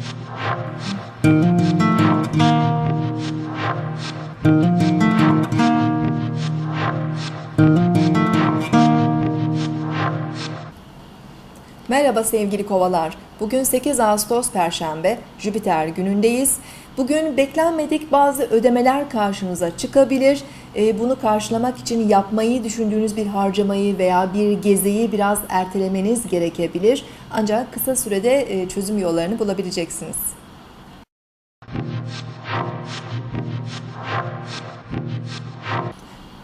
Thank you. Merhaba sevgili kovalar. Bugün 8 Ağustos Perşembe, Jüpiter günündeyiz. Bugün beklenmedik bazı ödemeler karşınıza çıkabilir. Ee, Bunu karşılamak için yapmayı düşündüğünüz bir harcamayı veya bir geziyi biraz ertelemeniz gerekebilir. Ancak kısa sürede e, çözüm yollarını bulabileceksiniz.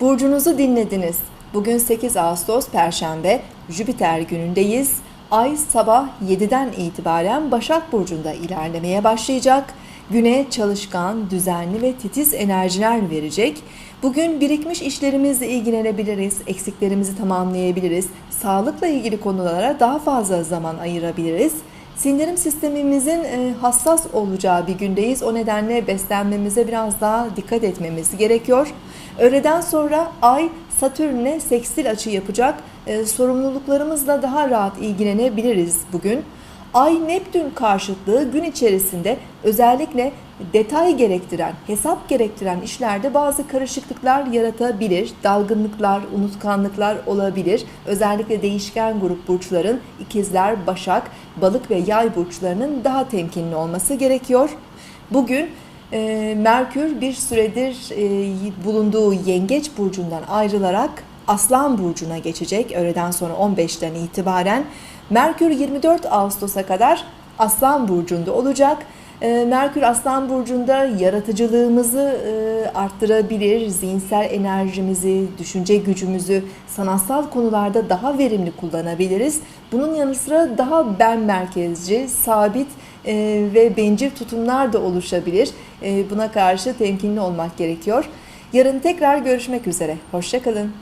Burcunuzu dinlediniz. Bugün 8 Ağustos Perşembe, Jüpiter günündeyiz. Ay sabah 7'den itibaren Başak Burcu'nda ilerlemeye başlayacak. Güne çalışkan, düzenli ve titiz enerjiler verecek. Bugün birikmiş işlerimizle ilgilenebiliriz, eksiklerimizi tamamlayabiliriz, sağlıkla ilgili konulara daha fazla zaman ayırabiliriz. Sindirim sistemimizin e, hassas olacağı bir gündeyiz. O nedenle beslenmemize biraz daha dikkat etmemiz gerekiyor. Öğleden sonra Ay Satürn'e sekstil açı yapacak. E, sorumluluklarımızla daha rahat ilgilenebiliriz bugün. Ay Neptün karşıtlığı gün içerisinde özellikle detay gerektiren, hesap gerektiren işlerde bazı karışıklıklar yaratabilir. Dalgınlıklar, unutkanlıklar olabilir. Özellikle değişken grup burçların ikizler, başak, balık ve yay burçlarının daha temkinli olması gerekiyor. Bugün e, Merkür bir süredir e, bulunduğu Yengeç burcundan ayrılarak Aslan burcuna geçecek öğleden sonra 15'ten itibaren. Merkür 24 Ağustos'a kadar Aslan burcunda olacak. E, Merkür Aslan burcunda yaratıcılığımızı e, arttırabilir, zihinsel enerjimizi, düşünce gücümüzü sanatsal konularda daha verimli kullanabiliriz. Bunun yanı sıra daha ben merkezci, sabit e, ve bencil tutumlar da oluşabilir. E, Buna karşı temkinli olmak gerekiyor. Yarın tekrar görüşmek üzere. Hoşçakalın.